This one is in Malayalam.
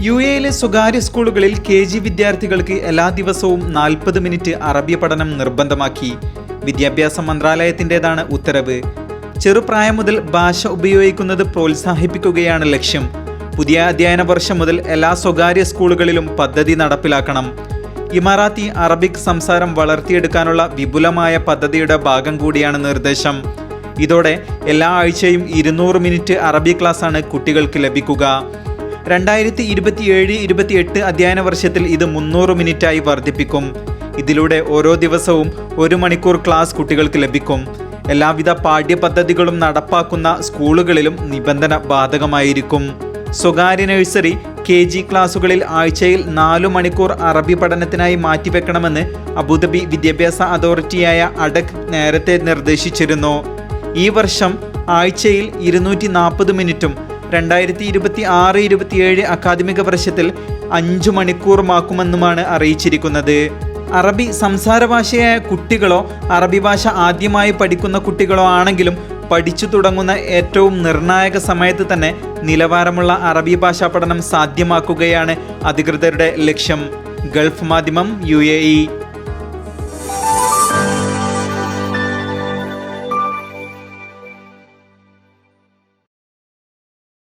യു എയിലെ സ്വകാര്യ സ്കൂളുകളിൽ കെ ജി വിദ്യാർത്ഥികൾക്ക് എല്ലാ ദിവസവും നാൽപ്പത് മിനിറ്റ് അറബി പഠനം നിർബന്ധമാക്കി. വിദ്യാഭ്യാസ മന്ത്രാലയത്തിന്റെതാണ് ഉത്തരവ്. ചെറുപ്രായം മുതൽ ഭാഷ ഉപയോഗിക്കുന്നത് പ്രോത്സാഹിപ്പിക്കുകയാണ് ലക്ഷ്യം. പുതിയ അധ്യയന വർഷം മുതൽ എല്ലാ സ്വകാര്യ സ്കൂളുകളിലും പദ്ധതി നടപ്പിലാക്കണം. ഇമാറാത്തി അറബിക് സംസാരം വളർത്തിയെടുക്കാനുള്ള വിപുലമായ പദ്ധതിയുടെ ഭാഗം കൂടിയാണ് നിർദ്ദേശം. ഇതോടെ എല്ലാ ആഴ്ചയും ഇരുന്നൂറ് മിനിറ്റ് അറബി ക്ലാസ്സാണ് കുട്ടികൾക്ക് ലഭിക്കുക. രണ്ടായിരത്തി ഇരുപത്തിയേഴ് ഇരുപത്തിയെട്ട് അധ്യയന വർഷത്തിൽ ഇത് മുന്നൂറ് മിനിറ്റായി വർദ്ധിപ്പിക്കും. ഇതിലൂടെ ഓരോ ദിവസവും ഒരു മണിക്കൂർ ക്ലാസ് കുട്ടികൾക്ക് ലഭിക്കും. എല്ലാവിധ പാഠ്യപദ്ധതികളും നടപ്പാക്കുന്ന സ്കൂളുകളിലും നിബന്ധന ബാധകമായിരിക്കും. സ്വകാര്യ നഴ്സറി കെ ജി ക്ലാസുകളിൽ ആഴ്ചയിൽ നാലു മണിക്കൂർ അറബി പഠനത്തിനായി മാറ്റിവെക്കണമെന്ന് അബുദാബി വിദ്യാഭ്യാസ അതോറിറ്റിയായ അഡക് നേരത്തെ നിർദ്ദേശിച്ചിരുന്നു. ഈ വർഷം ആഴ്ചയിൽ ഇരുന്നൂറ്റി നാൽപ്പത് മിനിറ്റും രണ്ടായിരത്തി ഇരുപത്തി ആറ് ഇരുപത്തിയേഴ് അക്കാദമിക വർഷത്തിൽ അഞ്ചു മണിക്കൂറുമാക്കുമെന്നുമാണ് അറിയിച്ചിരിക്കുന്നത്. അറബി സംസാര ഭാഷയായ കുട്ടികളോ അറബി ഭാഷ ആദ്യമായി പഠിക്കുന്ന കുട്ടികളോ ആണെങ്കിലും പഠിച്ചു തുടങ്ങുന്ന ഏറ്റവും നിർണായക സമയത്ത് തന്നെ നിലവാരമുള്ള അറബി ഭാഷാ പഠനം സാധ്യമാക്കുകയാണ് അധികൃതരുടെ ലക്ഷ്യം. ഗൾഫ് മാധ്യമം യു